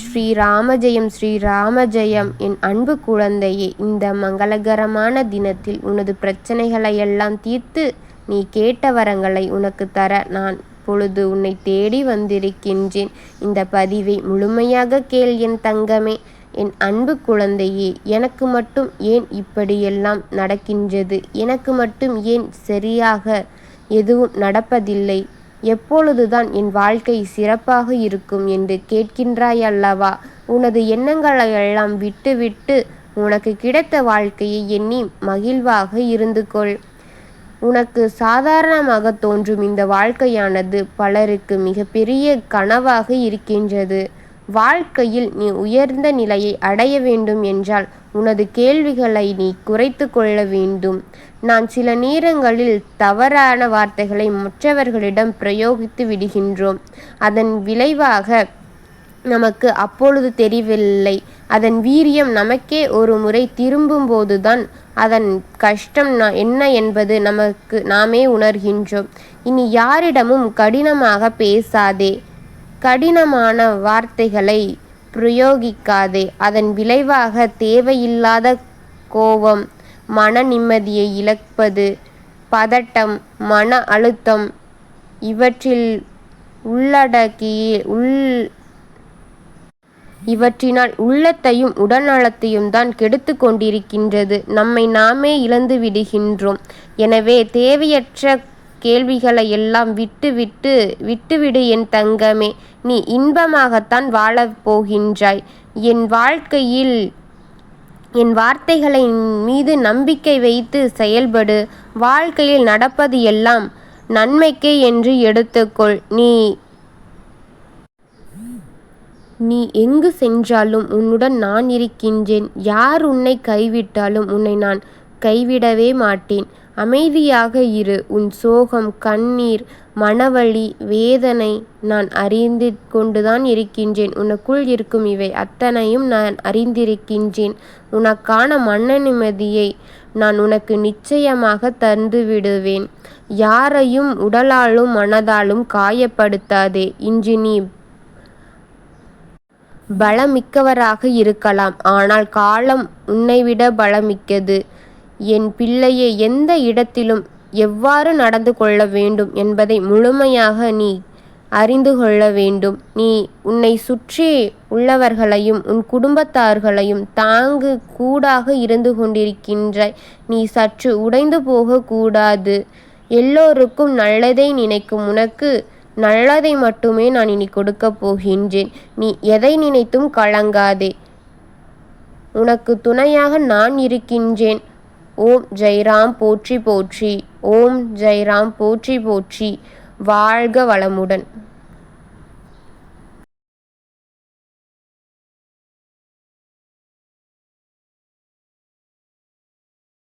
ஸ்ரீராம ஜெயம் ஸ்ரீராம ஜெயம் என் அன்பு குழந்தையே இந்த மங்களகரமான தினத்தில் உனது பிரச்சனைகளையெல்லாம் தீர்த்து நீ கேட்ட வரங்களை உனக்கு தர நான் பொழுது உன்னை தேடி வந்திருக்கின்றேன். இந்த பதிவை முழுமையாக கேள் என் தங்கமே. என் அன்பு குழந்தையே எனக்கு மட்டும் ஏன் இப்படியெல்லாம் நடக்கின்றது? எனக்கு மட்டும் ஏன் சரியாக எதுவும் நடப்பதில்லை? எப்பொழுதுதான் என் வாழ்க்கை சிறப்பாக இருக்கும் என்று கேட்கின்றாய் அல்லவா? உனது எண்ணங்களையெல்லாம் விட்டுவிட்டு உனக்கு கிடைத்த வாழ்க்கையை எண்ணி மகிழ்வாக இருந்து கொள். உனக்கு சாதாரணமாக தோன்றும் இந்த வாழ்க்கையானது பலருக்கு மிகப்பெரிய கனவாக இருக்கின்றது. வாழ்க்கையில் நீ உயர்ந்த நிலையை அடைய வேண்டும் என்றால் உனது கேள்விகளை நீ குறைத்து கொள்ள வேண்டும். நான் சில நேரங்களில் தவறான வார்த்தைகளை மற்றவர்களிடம் பிரயோகித்து விடுகின்றோம். அதன் விளைவாக நமக்கு அப்பொழுது தெரியவில்லை. அதன் வீரியம் நமக்கே ஒரு முறை திரும்பும்போதுதான் அதன் கஷ்டம் என்ன என்பது நமக்கு நாமே உணர்கின்றோம். இனி யாரிடமும் கடினமாக பேசாதே. கடினமான வார்த்தைகளை பிரயோகிக்காதே. அதன் விளைவாக தேவையில்லாத கோபம் மன நிம்மதியை இழப்பது பதட்டம் மன அழுத்தம் இவற்றில் உள்ளடக்கிய உள் இவற்றினால் உள்ளத்தையும் உடல்நலத்தையும் தான் கெடுத்து கொண்டிருக்கின்றது. நம்மை நாமே இழந்து விடுகின்றோம். எனவே தேவையற்ற கேள்விகளை எல்லாம் விட்டு விட்டு விட்டுவிடு என் தங்கமே நீ இன்பமாகத்தான் வாழப் போகின்றாய். என் வாழ்க்கையில் என் வார்த்தைகளின் மீது நம்பிக்கை வைத்து செயல்படு. வாழ்க்கையில் நடப்பது எல்லாம் நன்மைக்கே என்று எடுத்துக்கொள். நீ நீ எங்கு சென்றாலும் உன்னுடன் நான் இருக்கின்றேன். யார் உன்னை கைவிட்டாலும் உன்னை நான் கைவிடவே மாட்டேன். அமைதியாக இரு உன் சோகம் கண்ணீர் மனவழி வேதனை நான் அறிந்து கொண்டுதான் இருக்கின்றேன். உனக்குள் இருக்கும் இவை அத்தனையும் நான் அறிந்திருக்கின்றேன். உனக்கான மன நிம்மதியை நான் உனக்கு நிச்சயமாக தந்து விடுவேன். யாரையும் உடலாலும் மனதாலும் காயப்படுத்தாதே. இன்று நீ பலமிக்கவராக இருக்கலாம். ஆனால் காலம் உன்னைவிட பலமிக்கது. என் பிள்ளையை எந்த இடத்திலும் எவ்வாறு நடந்து கொள்ள வேண்டும் என்பதை முழுமையாக நீ அறிந்து கொள்ள வேண்டும். நீ உன்னை சுற்றி உள்ளவர்களையும் உன் குடும்பத்தார்களையும் தாங்கு கூடாக இருந்து கொண்டிருக்கின்றாய் நீ சற்று உடைந்து போகக்கூடாது எல்லோருக்கும் நல்லதை நினைக்கும் உனக்கு நல்லதை மட்டுமே நான் இனி கொடுக்கப் போகின்றேன். நீ எதை நினைத்தும் கலங்காதே. உனக்கு துணையாக நான் இருக்கின்றேன். ஓம் ஜெய்ராம் போற்றி போற்றி ஓம் ஜெய்ராம் போற்றி போற்றி வாழ்க வளமுடன்.